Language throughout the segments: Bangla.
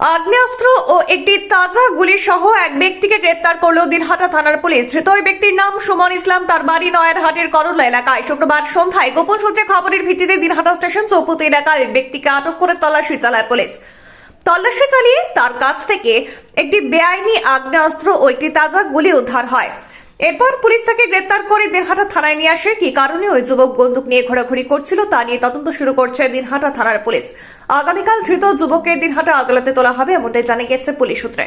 আগ্নেয়াস্ত্র ও একটি তাজা গুলি সহ এক ব্যক্তিকে গ্রেপ্তার করল দিনহাটা থানার পুলিশ। ধৃত ওই ব্যক্তির নাম সুমন ইসলাম, তার বাড়ি নয়ারহাটের করল এলাকায়। শুক্রবার সন্ধ্যায় গোপন সূত্রে খবরের ভিত্তিতে দিনহাটা স্টেশন চৌপতি এলাকায় ব্যক্তিকে আটক করে তল্লাশি চালায় পুলিশ। তল্লাশি চালিয়ে তার কাছ থেকে একটি বেআইনি আগ্নেয়াস্ত্র ও একটি তাজা গুলি উদ্ধার হয়। এরপর পুলিশ তাকে গ্রেপ্তার করে দিনহাটা থানায় নিয়ে আসে। কি কারণে ওই যুবক বন্দুক নিয়ে ঘোরাঘুরি করছিল তা নিয়ে তদন্ত শুরু করছে দিনহাটা থানার পুলিশ। আগামীকাল ধৃত যুবককে দিনহাটা আদালতে তোলা হবে এমনটাই জানা গেছে পুলিশ সূত্রে।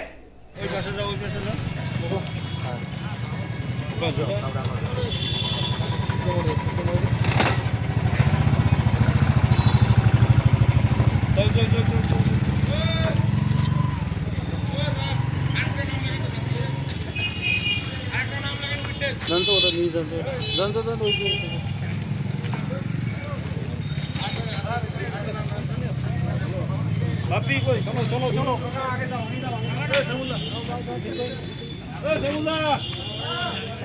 শিমুলদা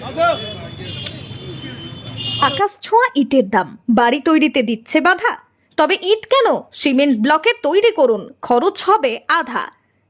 আসো আকাশ ছোঁয়া ইটের দাম। বাড়ি তৈরিতে দিচ্ছে বাধা। তবে ইট কেন? সিমেন্ট ব্লকে তৈরি করুন। খরচ হবে আধা।